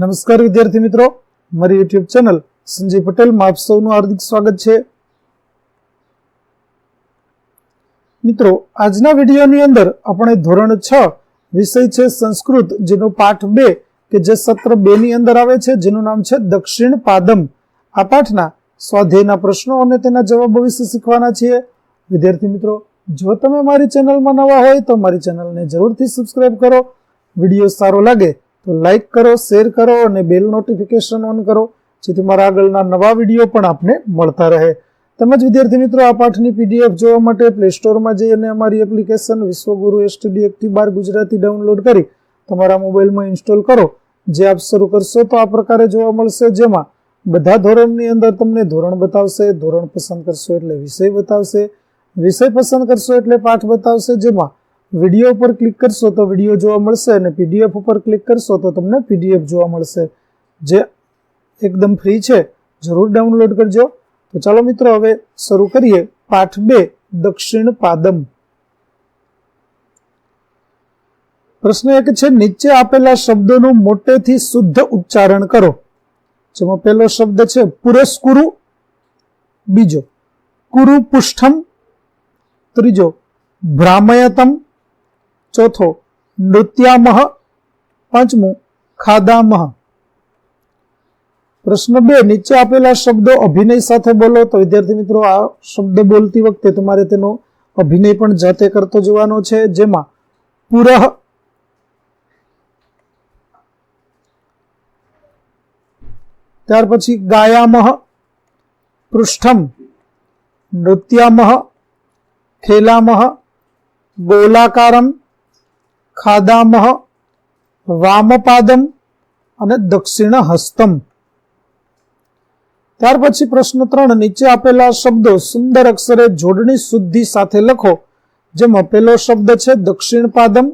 નમસ્કાર વિદ્યાર્થી મિત્રો. મારી યુટ્યુબ ચેનલ સંજય પટેલમાં આપ સૌનું હાર્દિક સ્વાગત છે. મિત્રો, આજના વિડીયોની અંદર આપણે ધોરણ છ વિષય છે સંસ્કૃત, જેનો પાઠ બે કે જે સત્ર બે ની અંદર આવે છે, જેનું નામ છે દક્ષિણ પાદમ. આ પાઠના સ્વાધ્યાયના પ્રશ્નો અને તેના જવાબો વિશે શીખવાના છીએ. વિદ્યાર્થી મિત્રો, જો તમે મારી ચેનલમાં નવા હોય તો મારી ચેનલને જરૂરથી સબસ્ક્રાઇબ કરો. વીડિયો સારો લાગે તો લાઈક કરો શેર કરો અને બેલ નોટિફિકેશન ઓન કરો, જેથી મારા આગળના નવા વીડિયો પણ આપને મળતા રહે. તેમજ વિદ્યાર્થી મિત્રો, આ પાઠની પીડીએફ જોવા માટે પ્લે સ્ટોરમાં જઈ અને અમારી એપ્લિકેશન વિશ્વગુરુ એસટીડી એકથી બાર ગુજરાતી ડાઉનલોડ કરી તમારા મોબાઈલમાં ઇન્સ્ટોલ કરો. જે આપ શરૂ કરશો તો આ પ્રકારે જોવા મળશે, જેમાં બધા ધોરણની અંદર તમને ધોરણ બતાવશે, ધોરણ પસંદ કરશો એટલે વિષય બતાવશે, વિષય પસંદ કરશો એટલે પાઠ બતાવશે, જેમાં વીડિયો પર ક્લિક કરશો તો વીડિયો જોવા મળશે અને પીડીએફ ઉપર ક્લિક કરશો તો તમને પીડીએફ જોવા મળશે. જે એકદમ ફ્રી છે, જરૂર ડાઉનલોડ કરજો. તો ચાલો મિત્રો, હવે શરૂ કરીએ પાઠ બે, દક્ષિણ પાદમ. પ્રશ્ન એક છે, નીચે આપેલા શબ્દોનું મોટેથી શુદ્ધ ઉચ્ચારણ કરો. જેમાં પહેલો શબ્દ છે, પુરસ્કુરુ. બીજો કુરુ પુષ્ઠમ ત્રીજો, ભ્રામયતમ. ચોથો નૃત્યામહ પાંચમું ખાદામહ. પ્રશ્ન બે, નીચે આપેલા શબ્દો અભિનય સાથે બોલો. તો વિદ્યાર્થી મિત્રો, આ શબ્દ બોલતી વખતે તમારે તેનો અભિનય પણ જાતે કરતો જોવાનો છે, જેમાં પુરહ ત્યાર પછી ગાયામહ, પૃષ્ઠમ, નૃત્યામહ, ખેલામહ, ગોલાકારમ ખાદામહ, વામપાદમ અને દક્ષિણ હસ્તમ ત્યાર પછી પ્રશ્ન ત્રણ, નીચે આપેલા શબ્દો સુંદર અક્ષરે જોડણી શુદ્ધિ સાથે લખો, જેમાં પેલો શબ્દ છે દક્ષિણ પાદમ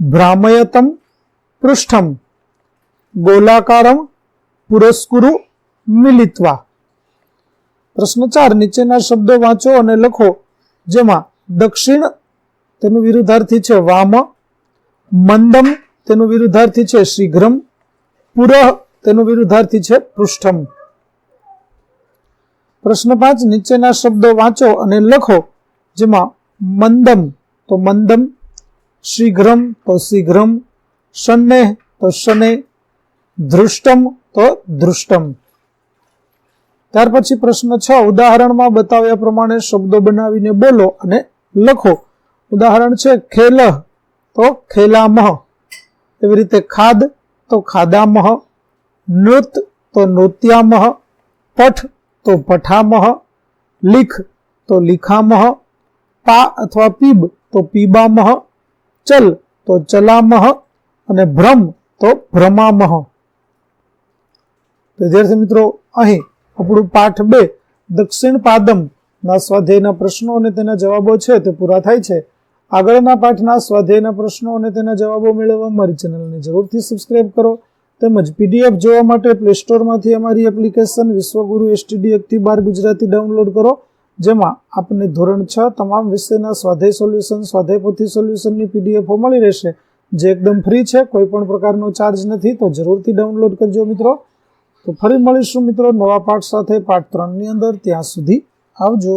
ભ્રામયતમ, પૃષ્ઠમ, ગોલાકારમ, પુરસ્કુરુ, મિલિત્વા. પ્રશ્ન ચાર, નીચેના શબ્દો વાંચો અને લખો, જેમાં દક્ષિણ તેનું વિરુદ્ધાર્થી છે વામ મંદમ તેનું વિરુદ્ધાર્થી છે શીઘ્રમ પુરઃ તેનું વિરુદ્ધાર્થી છે, પૃષ્ઠમ. પ્રશ્ન પાંચ, નીચેના શબ્દો વાંચો અને લખો, જેમાં મંદમ તો મંદમ શીઘ્રમ તો શીઘ્રમ શને તો શને, ધૃષ્ટમ તો ધૃષ્ટમ. ત્યાર પછી પ્રશ્ન છ, ઉદાહરણમાં બતાવ્યા પ્રમાણે શબ્દો બનાવીને બોલો અને લખો. ઉદાહરણ છે ખેલહ તો ખેલામહ. એવી રીતે ખાદ, તો ખાદામહ. નૃત તો નૃત્યામહ. પઠ, તો પઠામહ. લીખ, તો લીખામહ. પા અથવા પીબ, તો પીબામહ. ચલ, તો ચલામહ. અને ભ્રમ, તો ભ્રમામહ. વિદ્યાર્થી મિત્રો, અહીં આપણું પાઠ બે દક્ષિણ પાદમ ના સ્વાધ્યાયના પ્રશ્નો અને તેના જવાબો છે તે પૂરા થાય છે. આગળના પાઠના સ્વાધ્યાયના પ્રશ્નો અને તેના જવાબો મેળવવા મારી ચેનલને જરૂરથી સબસ્ક્રાઇબ કરો તેમજ પીડીએફ જોવા માટે પ્લે સ્ટોરમાંથી અમારી એપ્લિકેશન વિશ્વગુરુ એસટીડી એકથી બાર ગુજરાતી ડાઉનલોડ કરો, જેમાં આપને ધોરણ છ તમામ વિષયના સ્વાધ્યાય સોલ્યુશન સ્વાધ્યાય પોથી સોલ્યુશનની પીડીએફો મળી રહેશે. જે એકદમ ફ્રી છે, કોઈ પણ પ્રકારનો ચાર્જ નથી, તો જરૂરથી ડાઉનલોડ કરજો મિત્રો. તો ફરી મળીશું મિત્રો નવા પાઠ સાથે પાઠ ત્રણની અંદર, ત્યાં સુધી આવજો.